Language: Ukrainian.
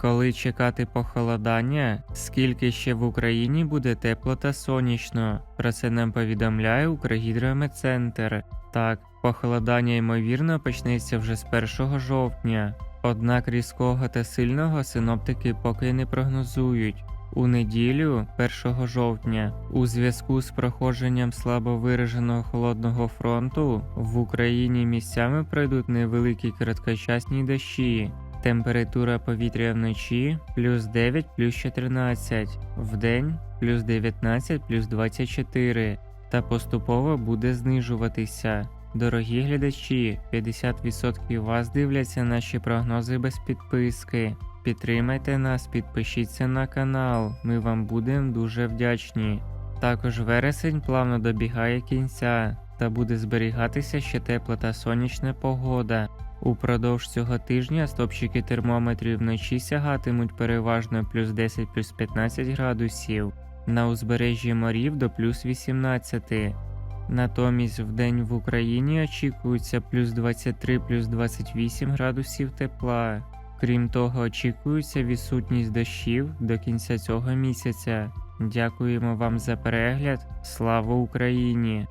Коли чекати похолодання, скільки ще в Україні буде тепло та сонячно? Про це нам повідомляє Укргідрометцентр. Так, похолодання ймовірно почнеться вже з 1 жовтня. Однак різкого та сильного синоптики поки не прогнозують. У неділю, 1 жовтня, у зв'язку з проходженням слабо вираженого холодного фронту в Україні місцями пройдуть невеликі короткочасні дощі. Температура повітря вночі плюс 9 плюс 14, вдень плюс 19 плюс 24 та поступово буде знижуватися. Дорогі глядачі, 50% вас дивляться наші прогнози без підписки. Підтримайте нас, підпишіться на канал, ми вам будемо дуже вдячні. Також вересень плавно добігає кінця та буде зберігатися ще тепла та сонячна погода. Упродовж цього тижня стопчики термометрів вночі сягатимуть переважно плюс 10 плюс 15 градусів, на узбережжі морів до плюс 18. Натомість вдень в Україні очікується плюс 23 плюс 28 градусів тепла. Крім того, очікується відсутність дощів до кінця цього місяця. Дякуємо вам за перегляд. Слава Україні!